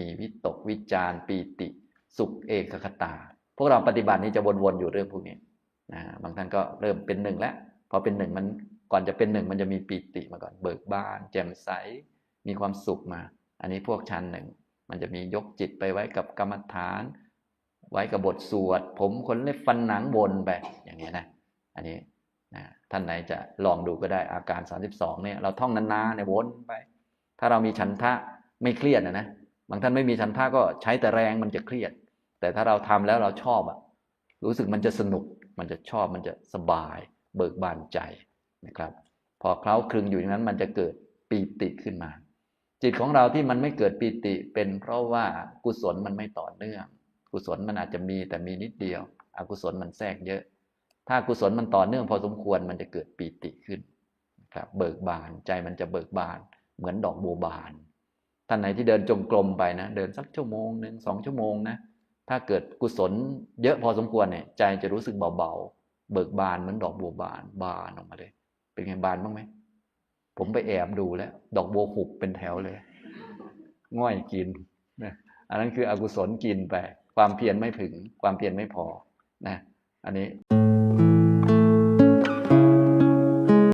มีวิตกวิจารปีติ สุขเอกคตา พวกเราปฏิบัตินี้จะวนๆอยู่เรื่องพวกนี้นะบางท่านก็เริ่มเป็นหนึ่งแล้วพอเป็นหนึ่งมันก่อนจะเป็นหนึ่งมันจะมีปีติมาก่อน เบิกบาน แจ่มใส มีความสุขมา อันนี้พวกชั้นหนึ่ง มันจะมียกจิตไปไว้กับกรรมฐาน ไว้กับบทสวด ผมขนเล็บฟันหนังวนไปอย่างเงี้ยนะ อันนี้นะท่านไหนจะลองดูก็ได้อาการ 32เนี่ยเราท่องนานๆเนี่ยวนไป ถ้าเรามีฉันทะไม่เครียดนะนะ บางท่านไม่มีฉันทะก็ใช้แต่แรงมันจะเครียด แต่ถ้าเราทำแล้วเราชอบอะรู้สึกมันจะสนุก มันจะชอบมันจะสบาย เบิกบานใจนะครับ พอเคล้าคลึงอยู่อย่างนั้นมันจะเกิดปีติขึ้นมา จิตของเราที่มันไม่เกิดปีติเป็นเพราะว่ากุศลมันไม่ต่อเนื่อง กุศลมันอาจจะมีแต่มีนิดเดียว อกุศลมันแทรกเยอะ ถ้ากุศลมันต่อเนื่องพอสมควรมันจะเกิดปีติขึ้นครับเบิกบานใจมันจะเบิกบานเหมือนดอกบัวบาน ท่านไหนที่เดินจงกรมไปนะ เดินสักชั่วโมงหนึ่งสองชั่วโมงนะ ถ้าเกิดกุศลเยอะพอสมควรเนี่ย ใจจะรู้สึกเบาๆ เบิกบานเหมือนดอกบัวบานบานออกมาเลย เป็นไงบานบ้างไหม ผมไปแอบดูแล้ว ดอกบัวหุบเป็นแถวเลย ง่อยกินนะอันนั้นคืออกุศลกินไป ความเพียรไม่ถึง ความเพียรไม่พอนะ อันนี้